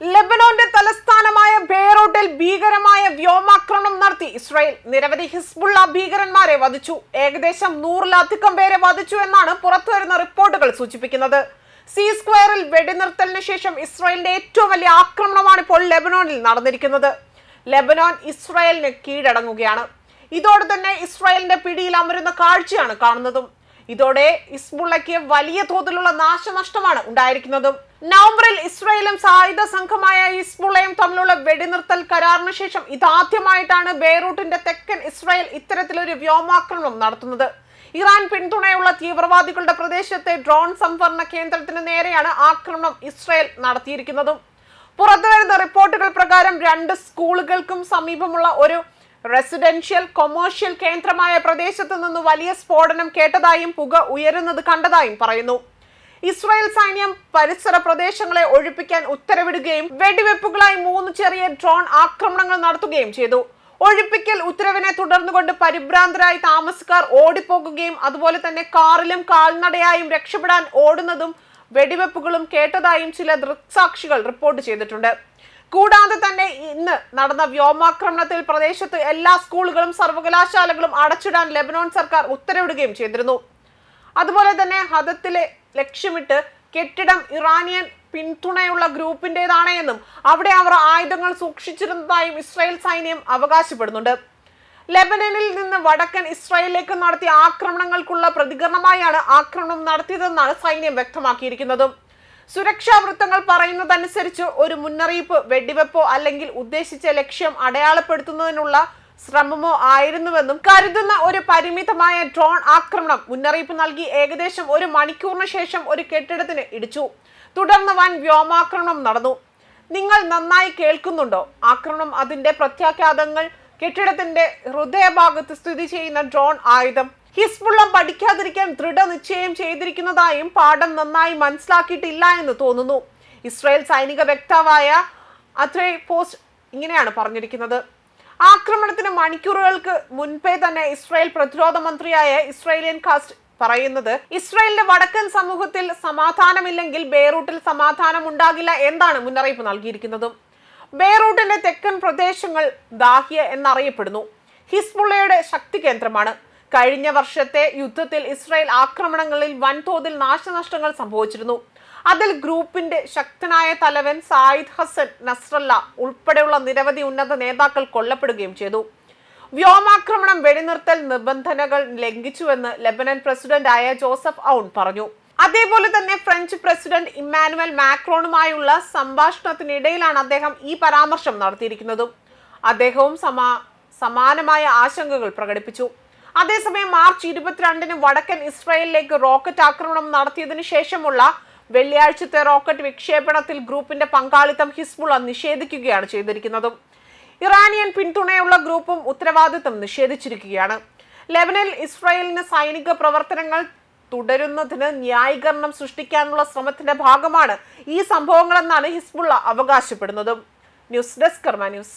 ലെബനോന്റെ തലസ്ഥാനമായ ബെയ്റൂട്ടിൽ ഭീകരമായ വ്യോമാക്രമണം നടത്തി. ഇസ്രായേൽ നിരവധി ഹിസ്ബുള്ള ഭീകരന്മാരെ വധിച്ചു. ഏകദേശം നൂറിലധികം പേരെ വധിച്ചു എന്നാണ് പുറത്തുവരുന്ന റിപ്പോർട്ടുകൾ സൂചിപ്പിക്കുന്നത്. സി സ്ക്വയറിൽ വെടിനിർത്തലിന് ശേഷം ഇസ്രായേലിന്റെ ഏറ്റവും വലിയ ആക്രമണമാണ് ഇപ്പോൾ ലെബനോനിൽ നടന്നിരിക്കുന്നത്. ലെബനോൻ ഇസ്രായേലിന് കീഴടങ്ങുകയാണ്. ഇതോടെ തന്നെ ഇസ്രായേലിന്റെ പിടിയിൽ അമരുന്ന കാഴ്ചയാണ് കാണുന്നതും. ഇതോടെ ഇസ്ബുള്ളയ്ക്ക് വലിയ തോതിലുള്ള നാശനഷ്ടമാണ് ഉണ്ടായിരിക്കുന്നതും. നവംബറിൽ ഇസ്രയേലും സായുധ സംഘമായ ഇസ്ബുള്ളയും തമ്മിലുള്ള വെടിനിർത്തൽ കരാറിന് ശേഷം ഇതാദ്യമായിട്ടാണ് ബെയ്റൂട്ടിന്റെ തെക്കൻ ഇസ്രായേൽ ഇത്തരത്തിലൊരു വ്യോമാക്രമണം നടത്തുന്നത്. ഇറാൻ പിന്തുണയുള്ള തീവ്രവാദികളുടെ പ്രദേശത്തെ ഡ്രോൺ സംഭരണ കേന്ദ്രത്തിന് നേരെയാണ് ആക്രമണം ഇസ്രായേൽ നടത്തിയിരിക്കുന്നതും. പുറത്തുവരുന്ന റിപ്പോർട്ടുകൾ പ്രകാരം രണ്ട് സ്കൂളുകൾക്കും സമീപമുള്ള ഒരു റെസിഡൻഷ്യൽ കൊമേഴ്ഷ്യൽ കേന്ദ്രമായ പ്രദേശത്ത് നിന്ന് വലിയ സ്ഫോടനം കേട്ടതായും പുക ഉയരുന്നത് കണ്ടതായും പറയുന്നു. ഇസ്രായേൽ സൈന്യം പരിസര പ്രദേശങ്ങളെ ഒഴിപ്പിക്കാൻ ഉത്തരവിടുകയും വെടിവെപ്പുകളായി മൂന്ന് ചെറിയ ഡ്രോൺ ആക്രമണങ്ങൾ നടത്തുകയും ചെയ്തു. ഒഴിപ്പിക്കൽ ഉത്തരവിനെ തുടർന്നുകൊണ്ട് പരിഭ്രാന്തരായി താമസക്കാർ ഓടിപ്പോകുകയും അതുപോലെ തന്നെ കാറിലും കാൽനടയായും രക്ഷപ്പെടാൻ ഓടുന്നതും വെടിവെപ്പുകളും കേട്ടതായും ചില ദൃക്സാക്ഷികൾ റിപ്പോർട്ട് ചെയ്തിട്ടുണ്ട്. കൂടാതെ തന്നെ ഇന്ന് നടന്ന വ്യോമാക്രമണത്തിൽ പ്രദേശത്ത് എല്ലാ സ്കൂളുകളും സർവകലാശാലകളും അടച്ചിടാൻ ലെബനോൺ സർക്കാർ ഉത്തരവിടുകയും ചെയ്തിരുന്നു. അതുപോലെ തന്നെ ഹദത്തിലെ ലക്ഷ്യമിട്ട് കെട്ടിടം ഇറാനിയൻ പിന്തുണയുള്ള ഗ്രൂപ്പിന്റെതാണ് എന്നും അവിടെ അവർ ആയുധങ്ങൾ സൂക്ഷിച്ചിരുന്നതായും ഇസ്രായേൽ സൈന്യം അവകാശപ്പെടുന്നുണ്ട്. ലെബനനിൽ നിന്ന് വടക്കൻ ഇസ്രായേലിലേക്ക് നടത്തിയ ആക്രമണങ്ങൾക്കുള്ള പ്രതികരണമായാണ് ആക്രമണം നടത്തിയതെന്നാണ് സൈന്യം വ്യക്തമാക്കിയിരിക്കുന്നതും. സുരക്ഷാ വൃത്തങ്ങൾ പറയുന്നതനുസരിച്ച് ഒരു മുന്നറിയിപ്പ് വെടിവെപ്പോ അല്ലെങ്കിൽ ഉദ്ദേശിച്ച ലക്ഷ്യം അടയാളപ്പെടുത്തുന്നതിനുള്ള ശ്രമമോ ആയിരുന്നുവെന്നും കരുതുന്ന ഒരു പരിമിതമായ ഡ്രോൺ ആക്രമണം മുന്നറിയിപ്പ് നൽകി ഏകദേശം ഒരു മണിക്കൂറിന് ശേഷം ഒരു കെട്ടിടത്തിന് ഇടിച്ചു. തുടർന്ന് വൻ വ്യോമാക്രമണം നടന്നു. നിങ്ങൾ നന്നായി കേൾക്കുന്നുണ്ടോ? ആക്രമണം അതിന്റെ പ്രത്യാഘാതങ്ങൾ കെട്ടിടത്തിന്റെ ഹൃദയഭാഗത്ത് സ്ഥിതി ചെയ്യുന്ന ഡ്രോൺ ആയുധം ഹിസ്ബുള്ള പഠിക്കാതിരിക്കാൻ ദൃഢനിശ്ചയം ചെയ്തിരിക്കുന്നതായും പാഠം നന്നായി മനസ്സിലാക്കിയിട്ടില്ല എന്ന് തോന്നുന്നു. ഇസ്രായേൽ സൈനിക വ്യക്താവായ അത്രേ പോസ്റ്റ് ഇങ്ങനെയാണ് പറഞ്ഞിരിക്കുന്നത്. ആക്രമണത്തിന് മണിക്കൂറുകൾക്ക് മുൻപേ തന്നെ ഇസ്രായേൽ പ്രതിരോധ മന്ത്രിയായ ഇസ്രായേലിയൻ കാസ്റ്റ് പറയുന്നത് ഇസ്രായേലിന്റെ വടക്കൻ സമൂഹത്തിൽ സമാധാനമില്ലെങ്കിൽ ബെയ്റൂട്ടിൽ സമാധാനം ഉണ്ടാകില്ല എന്നാണ് മുന്നറിയിപ്പ് നൽകിയിരിക്കുന്നതും. ബെയ്റൂട്ടിന്റെ തെക്കൻ പ്രദേശങ്ങൾ ദാഹിയ എന്നറിയപ്പെടുന്നു. ഹിസ്ബുള്ളയുടെ ശക്തി കേന്ദ്രമാണ്. കഴിഞ്ഞ വർഷത്തെ യുദ്ധത്തിൽ ഇസ്രായേൽ ആക്രമണങ്ങളിൽ വൻതോതിൽ നാശനഷ്ടങ്ങൾ സംഭവിച്ചിരുന്നു. അതിൽ ഗ്രൂപ്പിന്റെ ശക്തനായ തലവൻ സായിദ് ഹസൻ നസ്രല്ല ഉൾപ്പെടെയുള്ള നിരവധി ഉന്നത നേതാക്കൾ കൊല്ലപ്പെടുകയും ചെയ്തു. വ്യോമാക്രമണം വെടിനിർത്തൽ നിബന്ധനകൾ ലംഘിച്ചുവെന്ന് ലെബനൻ പ്രസിഡന്റായ ജോസഫ് ഔൺ പറഞ്ഞു. അതേപോലെ തന്നെ ഫ്രഞ്ച് പ്രസിഡന്റ് ഇമ്മാനുവൽ മാക്രോണുമായുള്ള സംഭാഷണത്തിനിടയിലാണ് അദ്ദേഹം ഈ പരാമർശം നടത്തിയിരിക്കുന്നതും. അദ്ദേഹവും സമാ സമാനമായ ആശങ്കകൾ പ്രകടിപ്പിച്ചു. അതേസമയം മാർച്ച് ഇരുപത്തിരണ്ടിന് വടക്കൻ ഇസ്രായേലിലേക്ക് റോക്കറ്റ് ആക്രമണം നടത്തിയതിനു ശേഷമുള്ള വെള്ളിയാഴ്ചത്തെ റോക്കറ്റ് വിക്ഷേപണത്തിൽ ഗ്രൂപ്പിന്റെ പങ്കാളിത്തം ഹിസ്ബുള്ള നിഷേധിക്കുകയാണ് ചെയ്തിരിക്കുന്നതും. ഇറാനിയൻ പിന്തുണയുള്ള ഗ്രൂപ്പും ഉത്തരവാദിത്തം നിഷേധിച്ചിരിക്കുകയാണ്. ലെബനിൽ ഇസ്രായേലിന് സൈനിക പ്രവർത്തനങ്ങൾ തുടരുന്നതിന് ന്യായീകരണം സൃഷ്ടിക്കാനുള്ള ശ്രമത്തിന്റെ ഭാഗമാണ് ഈ സംഭവങ്ങളെന്നാണ് Hezbollah അവകാശപ്പെടുന്നതും. News desk Karma news.